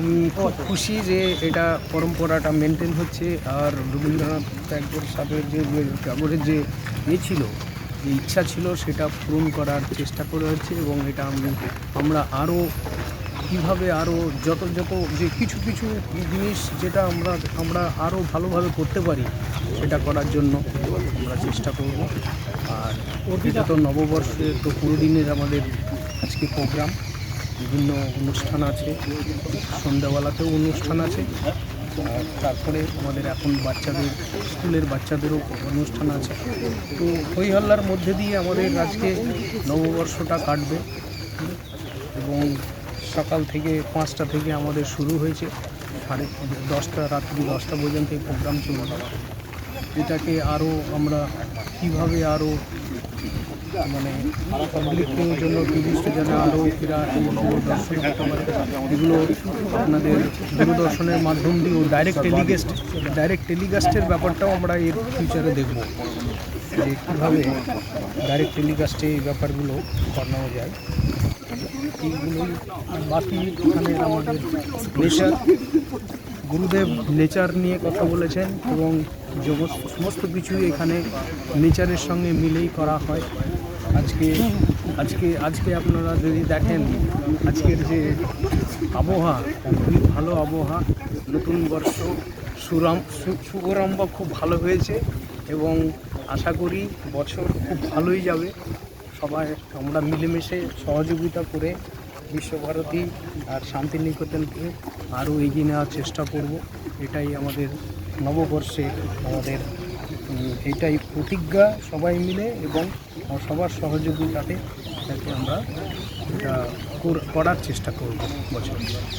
আমি খুব খুশি যে এটা পরম্পরাটা মেনটেন হচ্ছে আর রবীন্দ্রনাথ ট্যাগোর সাহেবের যে ট্যাগোরের যে ইয়ে ছিল যে ইচ্ছা ছিল সেটা পূরণ করার চেষ্টা করে হচ্ছে এবং এটা আমি আমরা আরও কীভাবে আরও যত যত যে কিছু কিছু জিনিস যেটা আমরা আমরা আরও ভালোভাবে করতে পারি সেটা করার জন্য আমরা চেষ্টা করব। আর এটা তো নববর্ষে তো পুরো দিনের আমাদের আজকে প্রোগ্রাম বিভিন্ন অনুষ্ঠান আছে, সন্ধ্যাবেলাতেও অনুষ্ঠান আছে। তারপরে আমাদের এখন বাচ্চাদের, স্কুলের বাচ্চাদেরও অনুষ্ঠান আছে। তো হই হল্লার মধ্যে দিয়ে আমাদের আজকে নববর্ষটা কাটবে। এবং সকাল থেকে পাঁচটা থেকে আমাদের শুরু হয়েছে। সাড়ে দশটা, রাত্রি দশটা পর্যন্ত এই প্রোগ্রাম চলবে। এটাকে আরও আমরা কীভাবে আরও মানে পাবলিকের জন্য টুরিস্টের জন্য আরও দর্শন করতে পারে এগুলো আপনাদের দূরদর্শনের মাধ্যম দিয়েও ডাইরেক্ট টেলিকাস্ট ডাইরেক্ট টেলিকাস্টের ব্যাপারটাও আমরা এর ফিউচারে দেখব। যে কীভাবে ডাইরেক্ট টেলিকাস্টে এই ব্যাপারগুলো করানো যায়। এইগুলোই বাকি এখানে আমাদের নেচার গুরুদেব নেচার নিয়ে কথা বলেছেন এবং সমস্ত কিছুই এখানে নেচারের সঙ্গে মিলেই করা হয়। আজকে আজকে আজকে আপনারা যদি দেখেন, আজকের যে আবহাওয়া, খুবই ভালো আবহাওয়া, নতুন বর্ষ, সুরাম শুভরম্ভ খুব ভালো হয়েছে এবং আশা করি বছর খুব ভালোই যাবে। সবাই আমরা মিলেমিশে সহযোগিতা করে বিশ্বভারতী আর শান্তিনিকেতনকে আরও এগিয়ে নেওয়ার চেষ্টা করব। এটাই আমাদের নববর্ষে আমাদের এটাই প্রতিজ্ঞা সবাই মিলে এবং সবার সহযোগিতাতে আমরা, এটা করার চেষ্টা করব বছর।